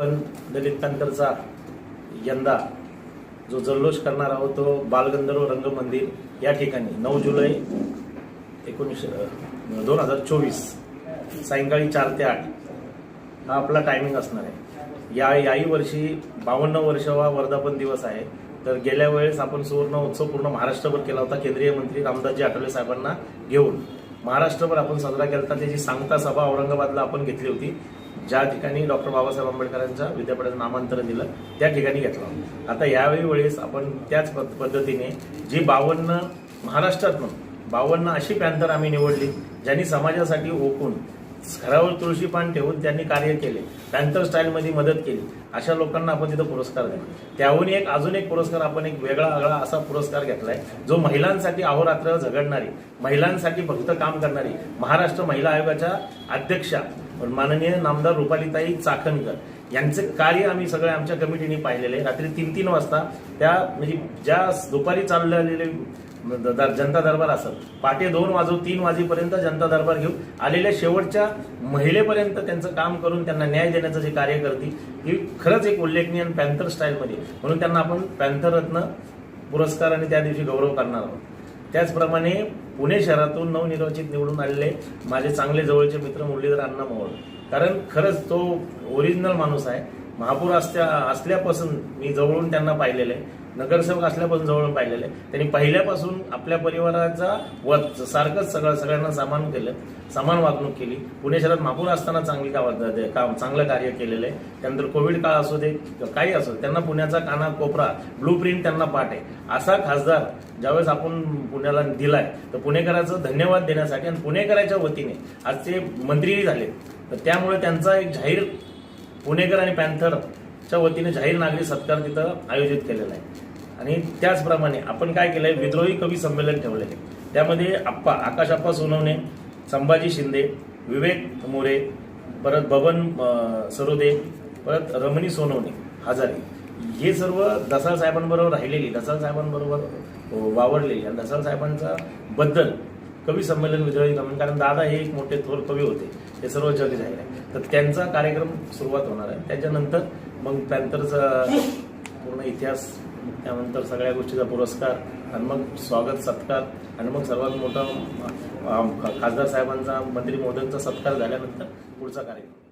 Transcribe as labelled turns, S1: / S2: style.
S1: पण दलित पॅंथरचा यंदा जो जल्लोष करणार आहोत तो बालगंधर्व रंगमंदिर या ठिकाणी. नऊ जुलै एकोणीसशे दोन हजार चोवीस सायंकाळी चार ते आठ. हा आपला टायमिंग असणार आहे. या याही वर्षी बावन्न वर्षावा वर्धापन दिवस आहे. तर गेल्या वेळेस आपण सुवर्ण उत्सव पूर्ण महाराष्ट्रभर केला होता. केंद्रीय मंत्री रामदासजी आठवले साहेबांना घेऊन. महाराष्ट्रभर आपण साजरा केला होता त्याची सांगता सभा औरंगाबादला आपण घेतली होती. ज्या ठिकाणी डॉक्टर बाबासाहेब आंबेडकरांच्या विद्यापीठाचं नामांतरण दिलं त्या ठिकाणी घेतला. आता यावेळी वेळेस आपण त्याच पद्धतीने जी बावन्न महाराष्ट्रातून बावन्न अशी पॅन्थर आम्ही निवडली ज्यांनी समाजासाठी ओकून घरावर तुळशी पान ठेवून त्यांनी कार्य केले. पॅन्थर स्टाईलमध्ये मदत केली. अशा लोकांना आपण तिथं पुरस्कार दिला. त्याहून एक अजून एक पुरस्कार आपण एक वेगळा आगळा असा पुरस्कार घेतलाय जो महिलांसाठी अहोरात्र झगडणारी महिलांसाठी फक्त काम करणारी महाराष्ट्र महिला आयोगाच्या अध्यक्षा माननीय नामदार रुपालीताई चाकणकर यांचे कार्य आम्ही सगळे आमच्या कमिटीने पाहिलेले आहे. रात्री तीन तीन वाजता त्या म्हणजे ज्या दुपारी चाललेले द- जनता दरबार असत पाटे दोन वाजू तीन वाजेपर्यंत जनता दरबार घेऊन आलेल्या शेवटच्या महिलेपर्यंत त्यांचं काम करून त्यांना न्याय देण्याचं जे कार्य करते ही खरंच एक उल्लेखनीय पॅन्थर स्टाईलमध्ये म्हणून त्यांना आपण पॅन्थर रत्न पुरस्कार आणि त्या दिवशी गौरव करणार आहोत त्याचप्रमाणे पुणे शहरातून नवनिर्वाचित निवडून आलेले माझे चांगले जवळचे मित्र मुरलीधर अण्णा मोहोळ. कारण खरंच तो ओरिजिनल माणूस आहे. महापौर असल्या असल्यापासून मी जवळून त्यांना पाहिलेलं आहे. नगरसेवक असल्यापासून जवळ पाहिलेलं. आहे त्यांनी पहिल्यापासून आपल्या परिवाराचा वत सारखंच सगळं सगळ्यांना समान केलं. समान वागणूक केली. पुणे शहरात मापूर असताना चांगली का काम चांगलं कार्य केलेलं आहे. त्यानंतर कोविड काळ असू दे काही असो दे, त्यांना पुण्याचा काना कोपरा ब्लू प्रिंट त्यांना पाठ आहे. असा खासदार ज्यावेळेस आपण पुण्याला दिलाय तर पुणेकरांचं धन्यवाद देण्यासाठी आणि पुणेकराच्या वतीने आज ते मंत्रीही झाले. तर त्यामुळे त्यांचा एक जाहीर पुणेकर आणि पॅन्थर च्या वतीने जाहीर नागरी सत्कार तिथं आयोजित केलेला आहे. आणि त्याचप्रमाणे आपण काय केलंय विद्रोही कवी संमेलन ठेवलेले त्यामध्ये आप्पा आकाश आप्पा सोनवणे संभाजी शिंदे विवेक मोरे परत बबन सरोदे परत रमणी सोनवणे हजारे. हे सर्व दसाळ साहेबांबरोबर राहिलेली दसाळ साहेबांबरोबर वावरलेली आणि दसाळ साहेबांचा बद्दल कवी संमेलन विद्रोही कारण दादा हे एक मोठे थोर कवी होते. हे सर्व जग जाहीर आहे तर त्यांचा कार्यक्रम सुरुवात होणार आहे. त्याच्यानंतर मग पॅन्थरचा पूर्ण इतिहास त्यानंतर सगळ्या गोष्टीचा पुरस्कार आणि मग स्वागत सत्कार आणि मग सर्वात मोठा खासदार साहेबांचा मंत्री मोदींचा सत्कार झाल्यानंतर पुढचा कार्यक्रम.